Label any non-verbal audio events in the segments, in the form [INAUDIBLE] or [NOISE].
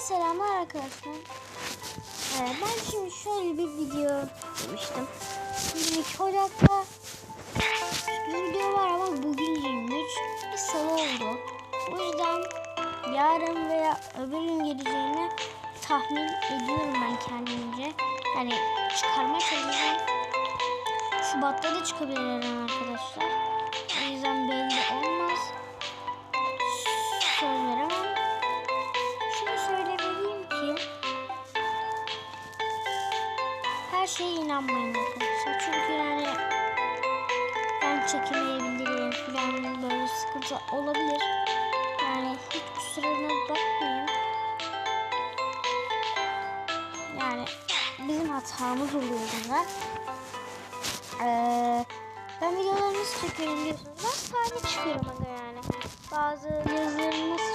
selamlar arkadaşlar. Ee, ben şimdi şöyle bir video demiştim. 22 Ocak'ta bir video var ama bugün 23 bir salı oldu. O yüzden yarın veya öbür gün geleceğini tahmin ediyorum ben kendimce. Yani çıkarma çalışacağım. Şubat'ta da çıkabilir arkadaşlar. Şeye inanmayın arkadaşlar. Çünkü yani ben çekemeyebilirim falan böyle sıkıntı olabilir. Yani hiç kusuruna bakmayın. Yani bizim hatamız oluyor bunlar. Ee, ben videoları nasıl çekiyorum diyorsunuz. Ben sade çıkıyorum aga yani. Bazı yazıları nasıl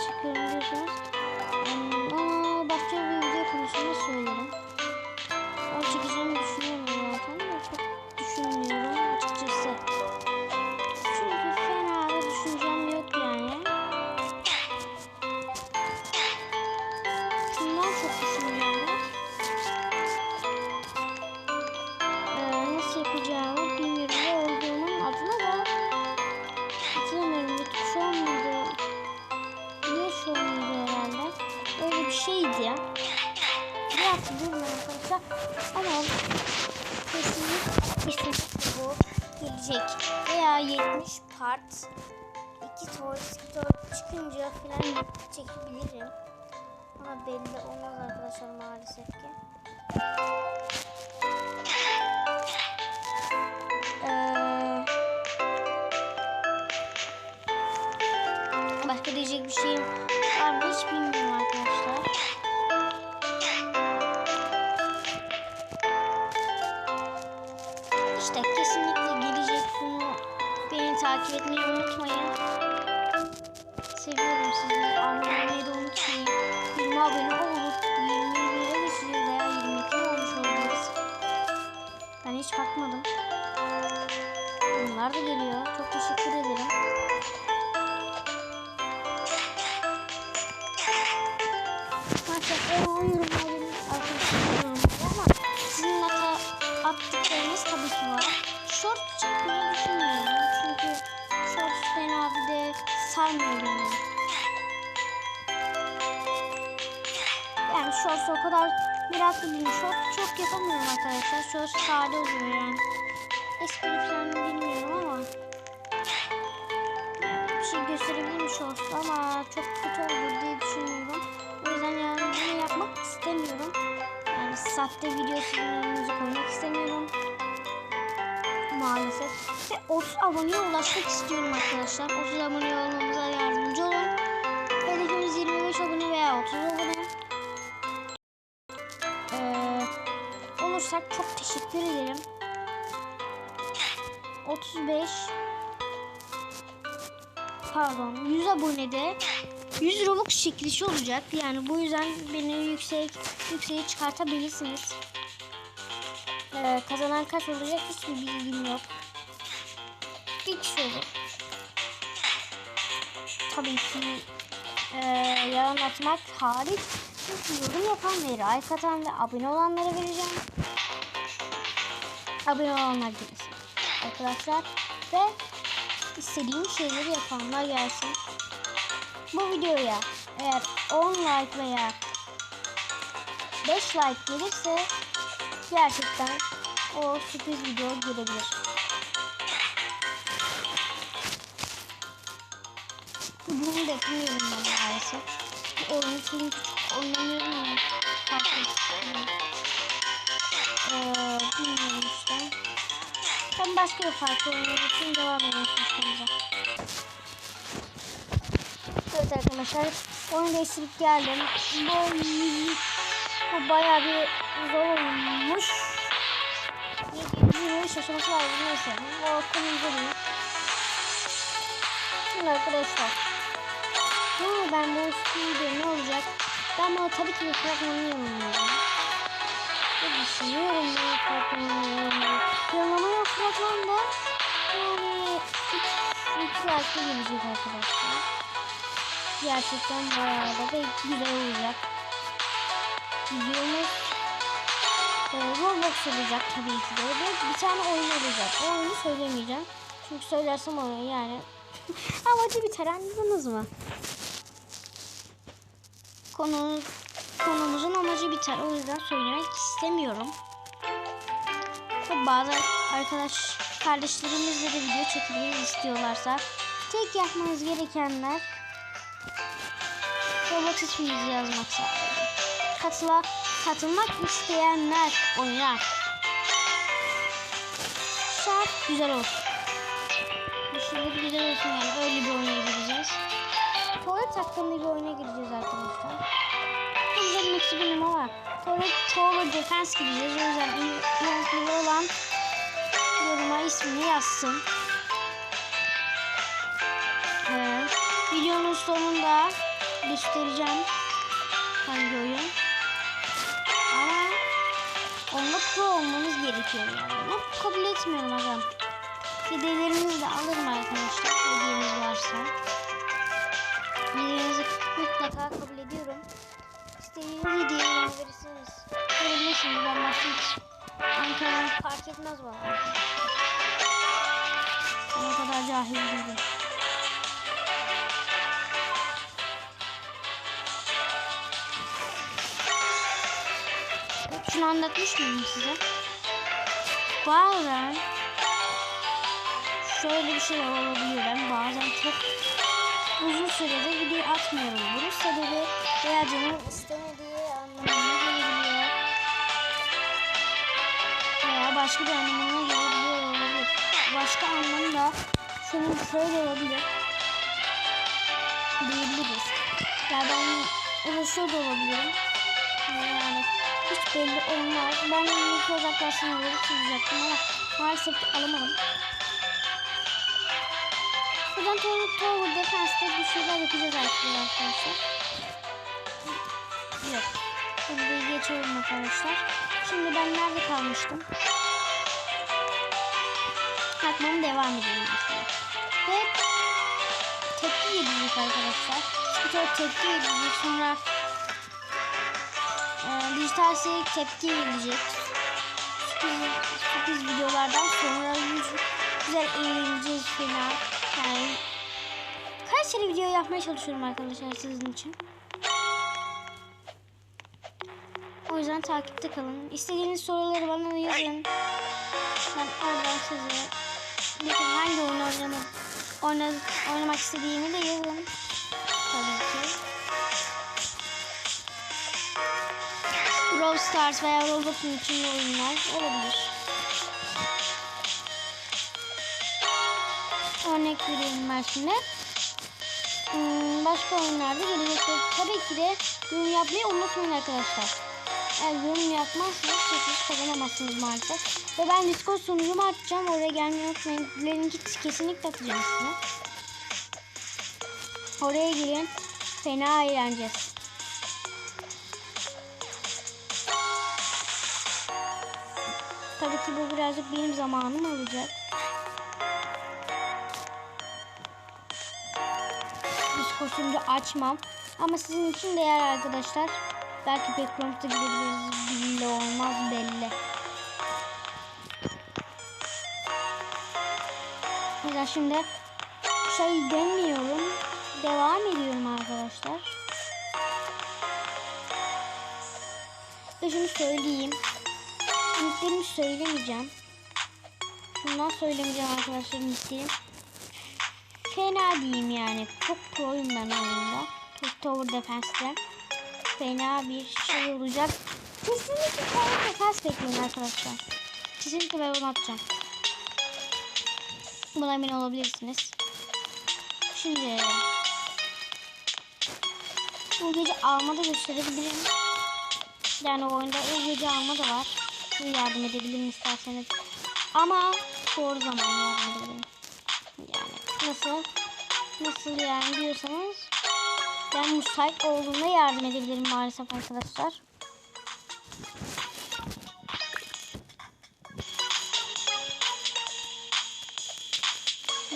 kesinlikle bu gelecek. Veya 70 part 2 toy, 2 toy çıkınca falan çekebilirim. Ama belli olmaz arkadaşlar maalesef ki. Ee, başka diyecek bir şeyim takip etmeyi unutmayın. Seviyorum sizi. Abone olmayı da unutmayın. 20 abone olup 21'e geçeceğiz veya 22 olmuş olacağız. Ben hiç bakmadım. Bunlar da geliyor. Çok teşekkür ederim. Maşallah o yorumların arkadaşlar ama sizin attıklarınız tabii ki var. Short çekmeyi beni. Yani shorts o kadar meraklı değilim. Short çok yapamıyorum arkadaşlar. Short sade oluyor yani. Espri falan bilmiyorum ama bir şey gösterebilirim shorts'ta ama çok kötü olur diye düşünüyorum. O yüzden yani bunu yapmak istemiyorum. Yani sahte video sizin koymak istemiyorum. Maalesef. Ve 30 aboneye ulaşmak istiyorum arkadaşlar. 30 abone olmamıza yardımcı olun. Hedefimiz 25 abone veya 30 abone. Ee, olursak çok teşekkür ederim. 35 pardon 100 abonede 100 Robux çekilişi olacak. Yani bu yüzden beni yüksek yükseğe çıkartabilirsiniz. Ee, kazanan kaç olacak hiçbir bilgim yok. Olur. Tabii ki e, yalan atmak hariç çünkü yorum yapan ve like atan ve abone olanlara vereceğim. Abone olanlar gelsin. Arkadaşlar ve istediğim şeyleri yapanlar gelsin. Bu videoya eğer 10 like veya 5 like gelirse gerçekten o sürpriz video gelebilir. Yapamıyorum ben maalesef. Bu oyunu çünkü çok oynamıyorum ama farklı ee, bilmiyorum işte. Ben başka bir farklı oyunlar için devam sonuçlarımıza. Evet arkadaşlar oyunu değiştirip geldim. Bu bu bayağı bir zor olmuş. 723 aşaması var neyse. Bu konumuza değil. Şimdi arkadaşlar. Ne ben bu üstüyle ne olacak? Ben bunu tabii ki bir fragmanı yorumlayacağım. Ve düşünüyorum ne fragmanı yorumlayacağım. Yorumlama yok fragmanda. Yani 3 like'ı gelecek arkadaşlar. Gerçekten bayağı da ve güzel olacak. videomuz e, Roblox olacak tabii ki de ve bir tane oyun olacak. O oyunu söylemeyeceğim. Çünkü söylersem oyun yani [LAUGHS] amacı biter anladınız mı? Konu, konumuzun amacı biter. O yüzden söylemek istemiyorum. Bazı arkadaş kardeşlerimizle de video çekmeyi istiyorlarsa tek yapmanız gerekenler Roblox isminizi yazmak sadece. Katıla, katılmak isteyenler oynar. Şart güzel olsun. Düşünleri güzel olsun yani öyle bir oyuna gireceğiz. Tuvalet hakkında bir oyuna gireceğiz arkadaşlar. Bunu demek istedim ama Tuvalet Tower Defense gireceğiz. O yüzden ilgili olan yoruma ismini yazsın. Evet. Videonun sonunda göstereceğim hangi oyun. Ama onunla pro olmanız gerekiyor yani. Kabul etmiyorum adam. Hediyelerinizi de alırım arkadaşlar. Hediyeniz varsa. Hediyenizi mutlaka kabul ediyorum. İstediğiniz hediyeyi bana verirsiniz. Verebilirsiniz. Ben başka hiç Ankara fark etmez bana. O kadar cahil değilim. Şunu anlatmış mıyım size? Bazen şöyle bir şey olabiliyor. Ben bazen çok uzun sürede video atmıyorum. Bunun sebebi veya canım istemediği anlamına gelebiliyor. Veya başka bir anlamına gelebiliyor olabilir. Başka anlamda senin şöyle olabilir. Diyebiliriz. Ya ben uğraşıyor da olabilirim. Yani hiç belli olmaz. Ben mikro uzaklaştırmaları çizecektim ama maalesef alamadım. Buradan Tower, Tower Defense'de bir şeyler yapacağız arkadaşlar. Yok. Burayı geçiyorum arkadaşlar. Şimdi ben nerede kalmıştım? Kalkmam devam edelim aslında. Ve tepki yedirecek arkadaşlar. Spitor tepki yedirecek. Sonra e, dijital seyir tepki verilecek. Sürpriz, sürpriz videolardan sonra güzel eğleneceğiz falan. Yani kaç sene video yapmaya çalışıyorum arkadaşlar sizin için. O yüzden takipte kalın. İstediğiniz soruları bana yazın. Ben oradan size bütün hangi oyun oynamak, oynamak, oynamak istediğimi de yazın. Tabii ki. Brawl Stars veya Roblox'un içinde oyunlar olabilir. Örnek vereyim ben şimdi. Hmm, başka oyunlarda gelecektir. Tabii ki de yorum yapmayı unutmayın arkadaşlar. Eğer yorum yapmazsanız çekiliş kazanamazsınız maalesef. Ve ben Discord sunucumu açacağım. Oraya gelmeyi unutmayın. Linki kesinlikle atacağım size. Oraya girin. Fena eğleneceğiz. Tabii ki bu birazcık benim zamanım alacak. Sunucu açmam. Ama sizin için değer arkadaşlar. Belki background'a gidebiliriz. Belli olmaz belli. Mesela şimdi şey demiyorum. Devam ediyorum arkadaşlar. Ve şunu söyleyeyim. Nicklerimi söylemeyeceğim. Şundan söylemeyeceğim arkadaşlar nicklerim. Fena diyeyim yani. Çok proyum ben oyunda. Tower Defense'de fena bir şey olacak. Kesinlikle Tower Defense bekleyin arkadaşlar. Kesinlikle ben onu atacağım. Buna emin olabilirsiniz. Şimdi bu gece alma da gösterebilirim. Yani oyunda o gece alma da var. Size yardım edebilirim isterseniz. Ama doğru zaman yardım edebilirim. Nasıl nasıl yani diyorsanız ben müsait olduğunda yardım edebilirim maalesef arkadaşlar.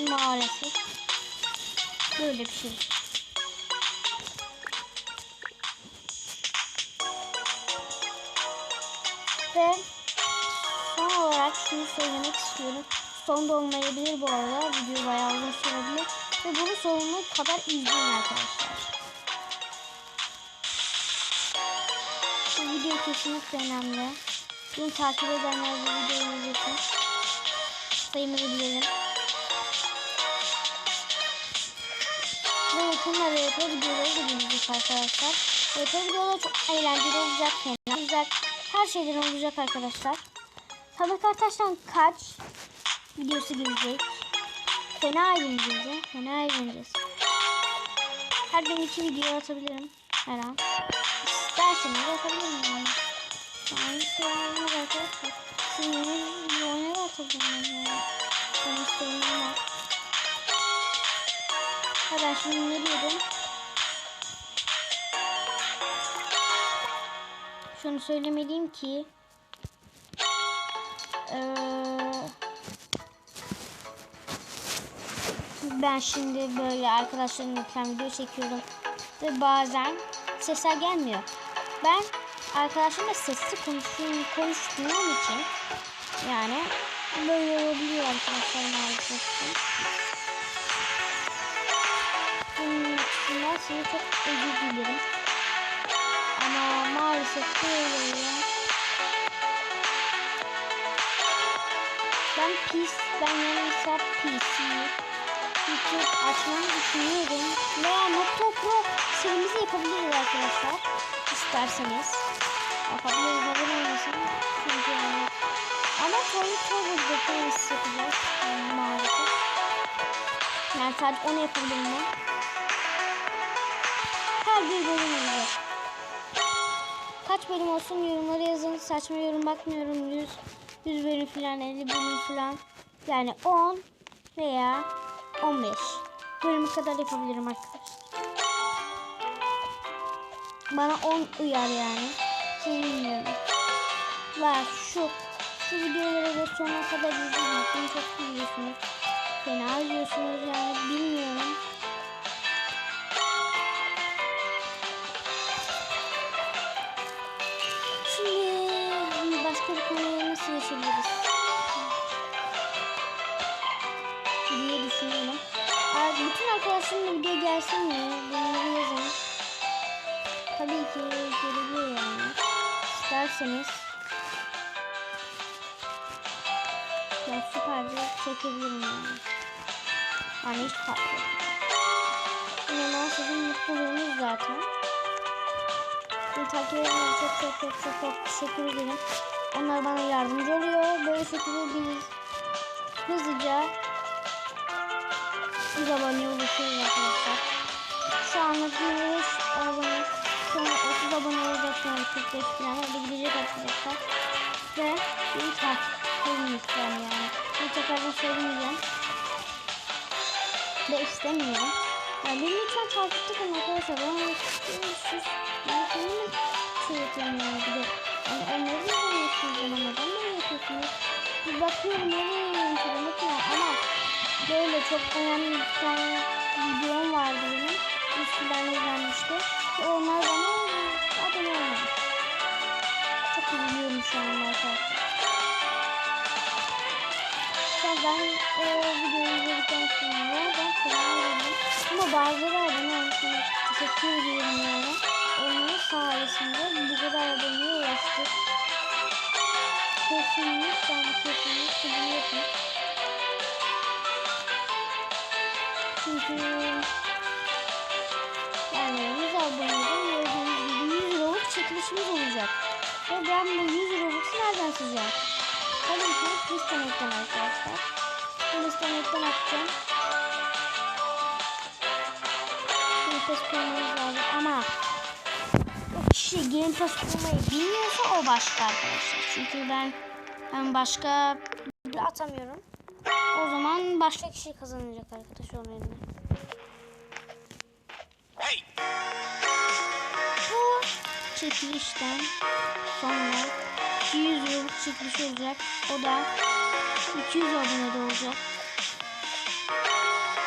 Maalesef. Böyle bir şey. Ve son olarak şunu söylemek istiyorum. Son da olmayabilir bu arada. Video bayağı uzun sürebilir. Ve bunu sonuna kadar izleyin arkadaşlar. Bu video kesinlikle önemli. Beni takip edenler bu videoyu izlesin. Sayımızı bilelim. Ve yakında RP videoları da gelecek arkadaşlar. RP videoları çok eğlenceli olacak, olacak. Her şeyden olacak arkadaşlar. Tabii arkadaşlar kaç videosu gelecek. Fena eğleneceğiz. Fena eğleneceğiz. Her gün iki video atabilirim. Her an. İsterseniz atabilirim yani. Yani isteyenleriniz arkadaşlar. Sizin videoları atacağım ben yani. Ben isteyenlerim var. Şimdi ne diyordum? Şunu söylemeliyim ki eee, ben şimdi böyle arkadaşlarımla falan video çekiyorum ve bazen sesler gelmiyor. Ben arkadaşlarımla sesli konuştuğum, konuştuğum için yani böyle olabiliyor arkadaşlar maalesef. ki. Bunun için size çok özür dilerim. Ama maalesef böyle oluyor. Ben pis, ben hesap PC. YouTube açmayı düşünüyorum. Veya Nokta Pro serimizi yapabiliriz arkadaşlar. İsterseniz. Yapabiliriz, neden olmasın. Çünkü yani. Ama sonra Turbo'da serimizi yapacağız. Yani maalesef. Yani sadece onu yapabilirim ben. Her bir bölüm olacak. Kaç bölüm olsun yorumlara yazın. Saçma yorum bakmıyorum. 100, 100 bölüm falan 50 bölüm falan. Yani 10 veya 15 bölümü kadar yapabilirim arkadaşlar. Bana 10 uyar yani. Seni bilmiyorum. Ve şu şu videoları da sonuna kadar izleyin. Beni çok izliyorsunuz. Fena izliyorsunuz yani bilmiyorum. Şimdi başka bir konuya nasıl geçebiliriz? Düşünüyorum. Aa, bütün arkadaşlarımla video gelsin mi? Bunları yazın. Tabii ki gelebiliyor yani. İsterseniz. Ya süperce çekebilirim yani. Yani hiç fark yok. İnanın sizin mutluluğunuz zaten. Beni takip edenlere çok çok çok çok çok teşekkür ederim. Onlar bana yardımcı oluyor. Böyle şekilde biz hızlıca 100 aboneye ulaşıyoruz arkadaşlar. Şu anlık 25 abone, sonra 30 abone olacak sonra 45 falan öyle gidecek arkadaşlar. Ve beni takip lütfen yani. Bir tekrardan söylemeyeceğim. Ve istemiyorum. Yani beni lütfen takipte kalın arkadaşlar. Ben onu sus. Ben senin şey yapıyorum yani bir de. Yani onları da yapıyorsunuz ama neden böyle yapıyorsunuz? Bir bakıyorum nereye yönetiyorum ama böyle çok önemli bir tane videom vardı benim. Üstünden izlenmişti. Ve onlar bana abone olmadı. Çok üzülüyorum şu an arkadaşlar. Ben o videoyu izledikten sonra ben karar verdim. Ama bazıları abone olmuş. Teşekkür ediyorum yani. Onların sayesinde bu kadar aboneye ulaştık. Kesinlikle kesinlikle bunu yapın. Yani 100 aboneden gördüğünüz gibi 100 Robux çekilişimiz olacak. Ve ben bu 100 Robux'u nereden sileceğim? Tabii ki listemetten arkadaşlar. Listemetten atacağım. Game Pass kurmamız lazım ama o kişi Game Pass kurmayı bilmiyorsa o başka arkadaşlar. Çünkü ben ben başka atamıyorum. O zaman başka kişi kazanacak arkadaş onun yerine. Bu çekilişten sonra 200 yıllık çekiliş olacak. O da 200 abone de olacak.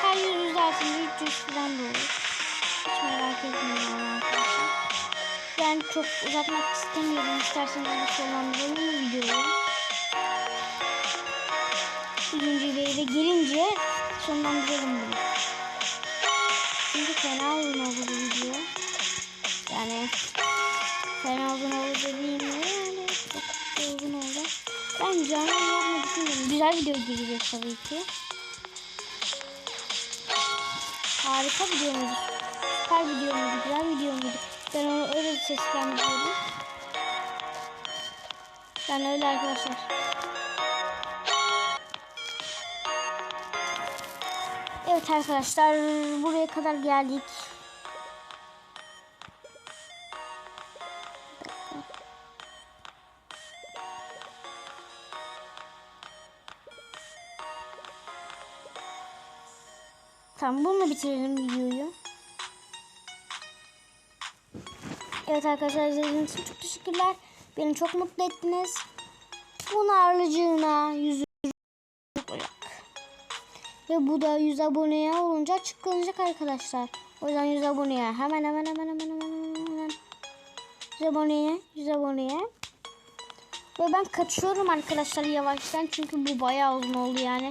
Her 100 altında 300 falan da olur. Hiç merak etmeyin arkadaşlar. Ben çok uzatmak istemiyorum. İsterseniz de sonlandıralım videoyu? Birinci veri gelince sonlandıralım bunu. Fena uzun oldu bu video. Yani fena uzun oldu dediğimde yani çok uzun oldu. Ben canlı yapmayı düşünüyorum. Güzel video gelecek tabii ki. Harika video muydu? Süper video muydu? Güzel video muydu? Ben onu öyle seslendiriyorum. Yani öyle arkadaşlar. Evet arkadaşlar buraya kadar geldik. Tamam bununla bitirelim videoyu. Evet arkadaşlar izlediğiniz için çok teşekkürler. Beni çok mutlu ettiniz. Bunun 100 olacak. Ve bu da 100 aboneye olunca açıklanacak arkadaşlar. O yüzden 100 aboneye hemen hemen hemen hemen hemen hemen 100 aboneye 100 aboneye ve ben kaçıyorum arkadaşlar yavaştan çünkü bu bayağı uzun oldu yani.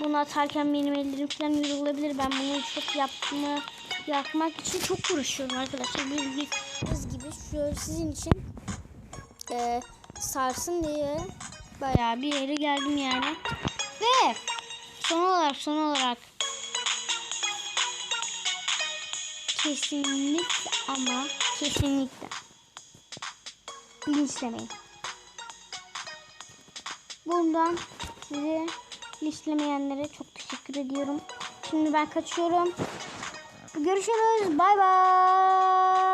Bunu atarken benim ellerim falan yorulabilir. Ben bunu çok yapma, yapmak için çok uğraşıyorum arkadaşlar. Bildiğiniz gibi şöyle sizin için e, sarsın diye bayağı bir yere geldim yani. Ve son olarak son olarak kesinlikle ama kesinlikle linçlemeyin. Bundan size listelemeyenlere çok teşekkür ediyorum. Şimdi ben kaçıyorum. Görüşürüz. Bay bay.